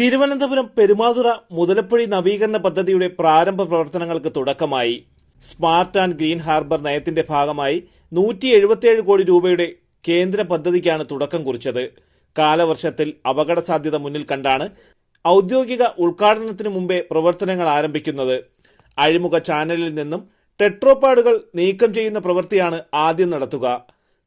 തിരുവനന്തപുരം പെരുമാതുറ മുതലപ്പുഴി നവീകരണ പദ്ധതിയുടെ പ്രാരംഭ പ്രവർത്തനങ്ങൾക്ക് തുടക്കമായി. സ്മാർട്ട് ആൻഡ് ഗ്രീൻ ഹാർബർ നയത്തിന്റെ ഭാഗമായി നൂറ്റി എഴുപത്തിയേഴ് കോടി രൂപയുടെ കേന്ദ്ര പദ്ധതിക്കാണ് തുടക്കം കുറിച്ചത്. കാലവർഷത്തിൽ അപകട സാധ്യത മുന്നിൽ കണ്ടാണ് ഔദ്യോഗിക ഉദ്ഘാടനത്തിന് മുമ്പേ പ്രവർത്തനങ്ങൾ ആരംഭിക്കുന്നത്. അഴിമുഖ ചാനലിൽ നിന്നും ടെട്രോപാഡുകൾ നീക്കം ചെയ്യുന്ന പ്രവൃത്തിയാണ് ആദ്യം നടത്തുക.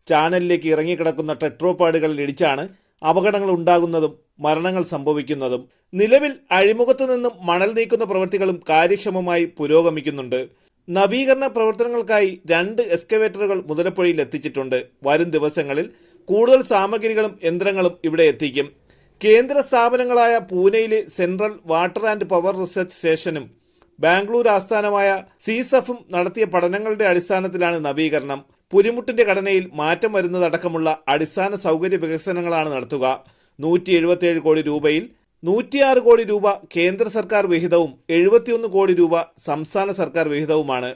ചാനലിലേക്ക് ഇറങ്ങിക്കിടക്കുന്ന ടെട്രോപാഡുകളിൽ ഇടിച്ചാണ് അപകടങ്ങൾ ഉണ്ടാകുന്നതും മരണങ്ങൾ സംഭവിക്കുന്നതും നിലവിൽ അഴിമുഖത്തു നിന്നും മണൽ നീക്കുന്ന പ്രവൃത്തികളും കാര്യക്ഷമമായി പുരോഗമിക്കുന്നുണ്ട്. നവീകരണ പ്രവർത്തനങ്ങൾക്കായി രണ്ട് എക്സ്കവേറ്ററുകൾ മുതലപ്പുഴയിൽ എത്തിച്ചിട്ടുണ്ട്. വരും ദിവസങ്ങളിൽ കൂടുതൽ സാമഗ്രികളും യന്ത്രങ്ങളും ഇവിടെ എത്തിക്കും. കേന്ദ്ര സ്ഥാപനങ്ങളായ പൂനെയിലെ central water and power research സ്റ്റേഷനും ബാംഗ്ലൂർ ആസ്ഥാനമായ സീസഫും നടത്തിയ പഠനങ്ങളുടെ അടിസ്ഥാനത്തിലാണ് നവീകരണം. പുലിമുട്ടിന്റെ ഘടനയിൽ മാറ്റം വരുന്നതടക്കമുള്ള അടിസ്ഥാന സൗകര്യ വികസനങ്ങളാണ് നടത്തുക. നൂറ്റി എഴുപത്തിയേഴ് കോടി രൂപയിൽ നൂറ്റിയാറ് കോടി രൂപ കേന്ദ്ര സർക്കാർ വിഹിതവും എഴുപത്തിയൊന്ന് കോടി രൂപ സംസ്ഥാന സർക്കാർ വിഹിതവുമാണ്.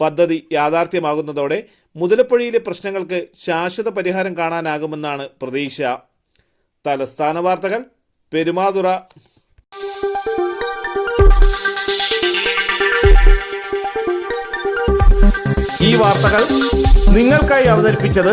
പദ്ധതി യാഥാർത്ഥ്യമാകുന്നതോടെ മുതലപ്പുഴയിലെ പ്രശ്നങ്ങൾക്ക് ശാശ്വത പരിഹാരം കാണാനാകുമെന്നാണ് പ്രതീക്ഷ. തലസ്ഥാന വാർത്തകൾ പെരുമാതുറ. ഈ വാർത്തകൾ നിങ്ങൾക്കായി അവതരിപ്പിച്ചത്